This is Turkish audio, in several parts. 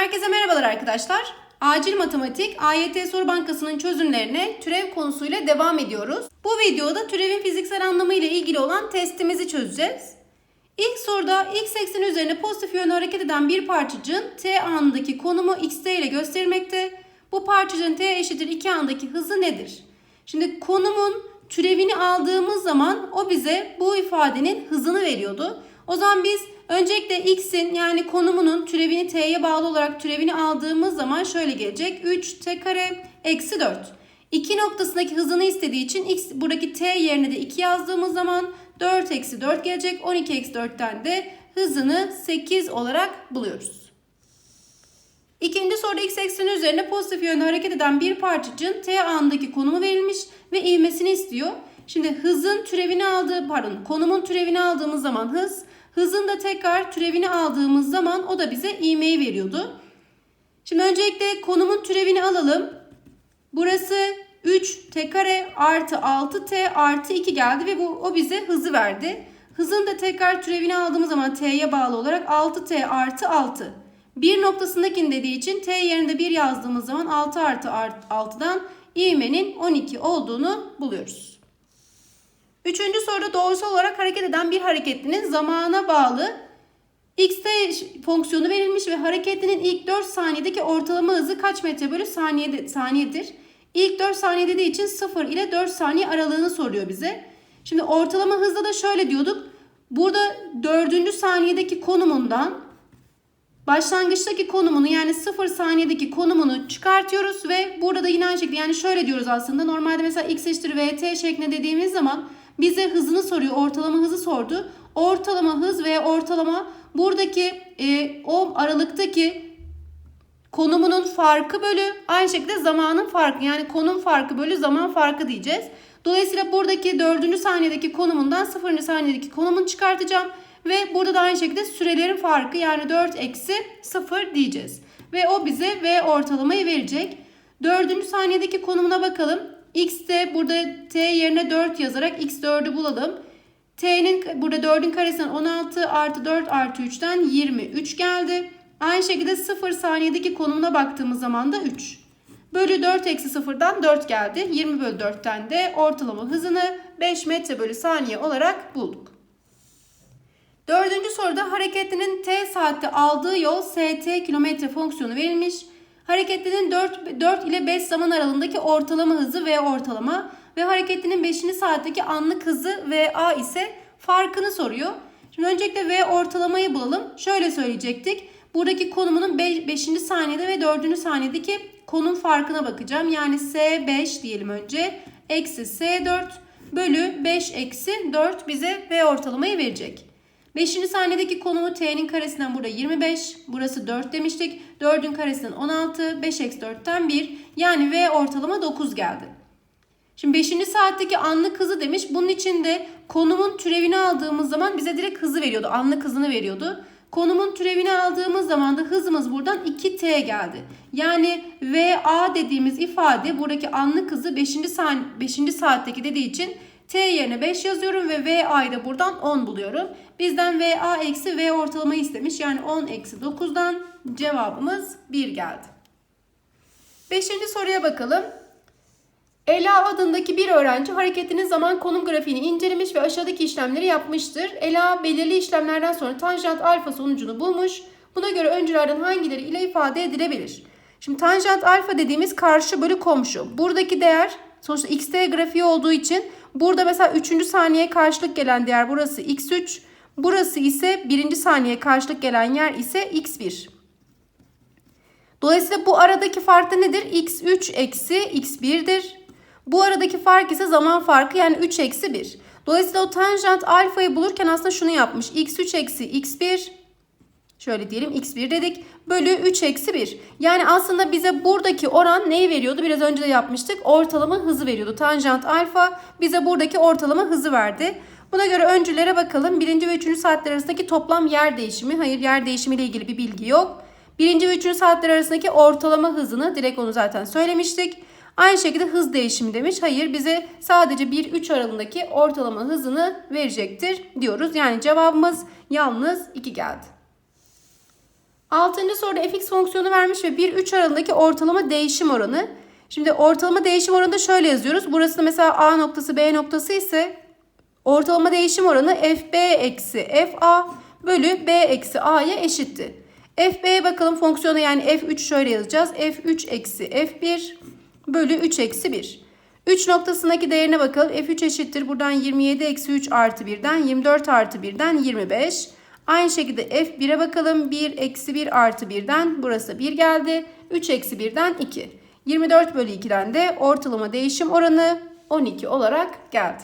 Herkese merhabalar arkadaşlar. Acil Matematik AYT Soru Bankası'nın çözümlerine türev konusuyla devam ediyoruz. Bu videoda türevin fiziksel anlamı ile ilgili olan testimizi çözeceğiz. İlk soruda x ekseni üzerine pozitif yönde hareket eden bir parçacığın t anındaki konumu xt ile gösterilmekte. Bu parçacığın t eşittir 2 andaki hızı nedir? Şimdi konumun türevini aldığımız zaman o bize bu ifadenin hızını veriyordu. O zaman biz öncelikle x'in yani konumunun türevini t'ye bağlı olarak türevini aldığımız zaman şöyle gelecek. 3 t kare eksi 4. 2 noktasındaki hızını istediği için x buradaki t yerine de 2 yazdığımız zaman 4 eksi 4 gelecek. 12 eksi 4'ten de hızını 8 olarak buluyoruz. İkinci soruda x ekseni üzerine pozitif yönde hareket eden bir parçacığın t anındaki konumu verilmiş ve ivmesini istiyor. Şimdi hızın türevini aldığı, pardon konumun türevini aldığımız zaman hız, hızın da tekrar türevini aldığımız zaman o da bize ivmeyi veriyordu. Şimdi öncelikle konumun türevini alalım. Burası 3 t kare artı 6t artı 2 geldi ve bu o bize hızı verdi. Hızın da tekrar türevini aldığımız zaman t'ye bağlı olarak 6t artı 6. Bir noktasındakini dediği için t yerine 1 yazdığımız zaman 6 artı 6'dan ivmenin 12 olduğunu buluyoruz. Üçüncü soruda doğrusal olarak hareket eden bir hareketlinin zamana bağlı xt fonksiyonu verilmiş ve hareketlinin ilk 4 saniyedeki ortalama hızı kaç metre bölü saniyede, saniyedir? İlk 4 saniye dediği için 0 ile 4 saniye aralığını soruyor bize. Şimdi ortalama hızda da şöyle diyorduk. Burada 4. saniyedeki konumundan başlangıçtaki konumunu yani 0 saniyedeki konumunu çıkartıyoruz ve burada da yine aynı şekilde yani şöyle diyoruz aslında. Normalde mesela x eşittir vt şeklinde dediğimiz zaman bize hızını soruyor. Ortalama hızı sordu. Ortalama hız ve ortalama buradaki e, o aralıktaki konumunun farkı bölü aynı şekilde zamanın farkı yani konum farkı bölü zaman farkı diyeceğiz. Dolayısıyla buradaki 4. saniyedeki konumundan 0. saniyedeki konumunu çıkartacağım. Ve burada da aynı şekilde sürelerin farkı yani 4 eksi 0 diyeceğiz. Ve o bize V ortalamayı verecek. 4. saniyedeki konumuna bakalım. X de burada T yerine 4 yazarak X4'ü bulalım. T'nin burada 4'ün karesinden 16 artı 4 artı 3'ten 23 geldi. Aynı şekilde 0 saniyedeki konumuna baktığımız zaman da 3. Bölü 4 eksi 0'dan 4 geldi. 20 bölü 4'ten de ortalama hızını 5 metre bölü saniye olarak bulduk. Dördüncü soruda hareketlinin t saatte aldığı yol st kilometre fonksiyonu verilmiş. Hareketlinin 4, 4 ile 5 zaman aralığındaki ortalama hızı v ortalama ve hareketlinin 5. saatteki anlık hızı va ise farkını soruyor. Şimdi öncelikle v ortalamayı bulalım. Şöyle söyleyecektik. Buradaki konumunun 5. saniyede ve 4. saniyedeki konum farkına bakacağım. Yani S5 diyelim önce. Eksi S4 bölü 5 eksi 4 bize V ortalamayı verecek. 5. saniyedeki konumu t'nin karesinden burada 25. Burası 4 demiştik. 4'ün karesinden 16. 5 eksi 4'ten 1. Yani V ortalama 9 geldi. Şimdi 5. saatteki anlık hızı demiş. Bunun için de konumun türevini aldığımız zaman bize direkt hızı veriyordu. Anlık hızını veriyordu. Konumun türevini aldığımız zaman da hızımız buradan 2t geldi. Yani VA dediğimiz ifade buradaki anlık hızı 5. Sa 5. saatteki dediği için t yerine 5 yazıyorum ve VA'yı da buradan 10 buluyorum. Bizden VA eksi V ortalama istemiş. Yani 10 eksi 9'dan cevabımız 1 geldi. Beşinci soruya bakalım. Ela adındaki bir öğrenci hareketinin zaman konum grafiğini incelemiş ve aşağıdaki işlemleri yapmıştır. Ela belirli işlemlerden sonra tanjant alfa sonucunu bulmuş. Buna göre öncülerden hangileri ile ifade edilebilir? Şimdi tanjant alfa dediğimiz karşı bölü komşu. Buradaki değer sonuçta xt grafiği olduğu için burada mesela 3. saniyeye karşılık gelen değer burası x3. Burası ise 1. saniye karşılık gelen yer ise x1. Dolayısıyla bu aradaki fark da nedir? x3 eksi x1'dir. Bu aradaki fark ise zaman farkı yani 3 eksi 1. Dolayısıyla o tanjant alfayı bulurken aslında şunu yapmış. x3 eksi x1 şöyle diyelim x1 dedik bölü 3 eksi 1. Yani aslında bize buradaki oran neyi veriyordu? Biraz önce de yapmıştık. Ortalama hızı veriyordu. Tanjant alfa bize buradaki ortalama hızı verdi. Buna göre öncülere bakalım. Birinci ve üçüncü saatler arasındaki toplam yer değişimi. Hayır yer değişimi ile ilgili bir bilgi yok. Birinci ve üçüncü saatler arasındaki ortalama hızını direkt onu zaten söylemiştik. Aynı şekilde hız değişimi demiş. Hayır bize sadece 1-3 aralığındaki ortalama hızını verecektir diyoruz. Yani cevabımız yalnız 2 geldi. Altıncı soruda fx fonksiyonu vermiş ve 1-3 aralığındaki ortalama değişim oranı. Şimdi ortalama değişim oranı da şöyle yazıyoruz. Burası da mesela A noktası B noktası ise ortalama değişim oranı fb eksi fa bölü b eksi a'ya eşitti. fb'ye bakalım fonksiyonu yani f3 şöyle yazacağız. f3 eksi f1 bölü 3 eksi 1. 3 noktasındaki değerine bakalım. f3 eşittir. Buradan 27 eksi 3 artı 1'den 24 artı 1'den 25. Aynı şekilde f1'e bakalım. 1 eksi 1 artı 1'den burası 1 geldi. 3 eksi 1'den 2. 24 bölü 2'den de ortalama değişim oranı 12 olarak geldi.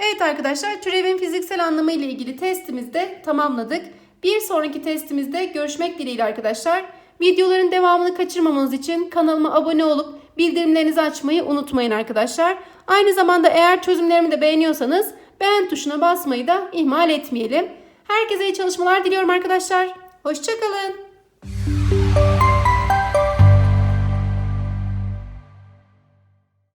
Evet arkadaşlar türevin fiziksel anlamı ile ilgili testimizi de tamamladık. Bir sonraki testimizde görüşmek dileğiyle arkadaşlar. Videoların devamını kaçırmamanız için kanalıma abone olup bildirimlerinizi açmayı unutmayın arkadaşlar. Aynı zamanda eğer çözümlerimi de beğeniyorsanız beğen tuşuna basmayı da ihmal etmeyelim. Herkese iyi çalışmalar diliyorum arkadaşlar. Hoşçakalın.